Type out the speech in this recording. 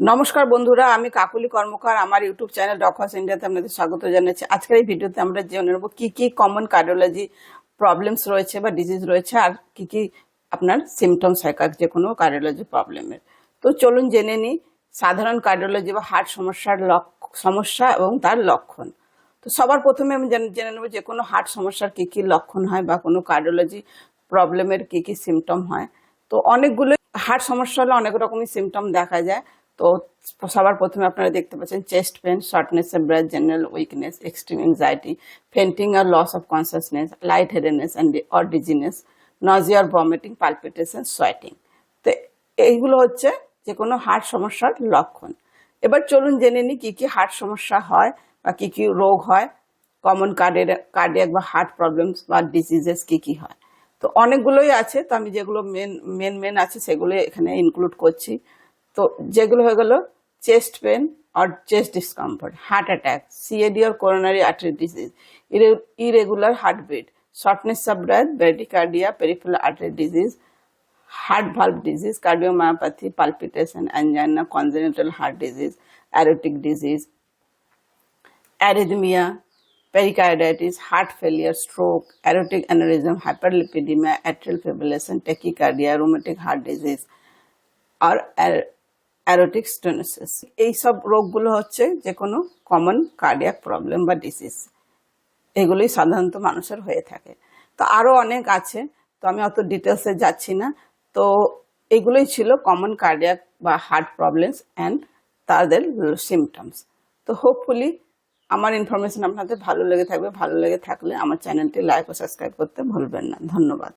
নমস্কার বন্ধুরা, আমি কাকুলি কর্মকার, আমার ইউটিউব চ্যানেল ডকস ইন্ডিয়াতে আপনাদের স্বাগত জানাচ্ছি। আজকের এই ভিডিওতে আমরা জেনে নেব কি কি কমন কার্ডিওলজি প্রবলেমস রয়েছে বা ডিজিজ রয়েছে আর কি কি আপনার সিমটমস হয় যে কোনো কার্ডিওলজি প্রবলেমের তো চলুন জেনে নিই, সাধারণ কার্ডিওলজি বা হার্ট সমস্যার সমস্যা এবং তার লক্ষণ। তো সবার প্রথমে আমি জেনে জেনে নেব যে কোনো হার্ট সমস্যার কি কি লক্ষণ হয় বা কোনো কার্ডিওলজি প্রবলেমের কি কি সিমটম হয়। তো অনেকগুলো হার্ট সমস্যা হলে অনেক রকমই সিমটম দেখা যায়। তো সবার প্রথমে আপনারা দেখতে পাচ্ছেন chest pain shortness of breath general weakness extreme anxiety fainting R loss of consciousness light headedness and or dizziness nausea vomiting palpitation sweating তো এইগুলো হচ্ছে যে কোনো হার্ট সমস্যার লক্ষণ। এবার চলুন জেনে নিই কী কী হার্ট সমস্যা হয় বা কী কী রোগ হয় কমন কার্ডিয়াক কার্ডিয়াক বা হার্ট প্রবলেমস বা ডিজিজেস কী কী হয়। তো অনেকগুলোই আছে, তো আমি যেগুলো মেন মেন মেন আছে সেগুলো এখানে ইনক্লুড করছি। তো যেগুলো হয়ে গেল chest pain R chest discomfort heart attack CAD R coronary artery disease irregular heartbeat shortness of breath bradycardia peripheral artery disease heart valve disease, cardiomyopathy, palpitation, angina, congenital heart disease, aortic disease, arrhythmia, pericarditis, heart failure, stroke, aortic aneurysm, hyperlipidemia, atrial fibrillation, tachycardia, rheumatic heart disease, R aortic stenosis এই সব রোগগুলো হচ্ছে যে কোনো common cardiac problem বা ডিসিজ এগুলোই সাধারণত মানুষের হয়ে থাকে। তো আরও অনেক আছে, তো আমি অত ডিটেলসে যাচ্ছি না। তো এগুলোই ছিল কমন কার্ডিয়াক বা হার্ট প্রবলেমস অ্যান্ড তাদের সিমটমস তো হোপফুলি আমার ইনফরমেশন আপনাদের ভালো লেগে থাকবে। ভালো লেগে থাকলে আমার চ্যানেলটি লাইক ও সাবস্ক্রাইব করতে ভুলবেন না। ধন্যবাদ।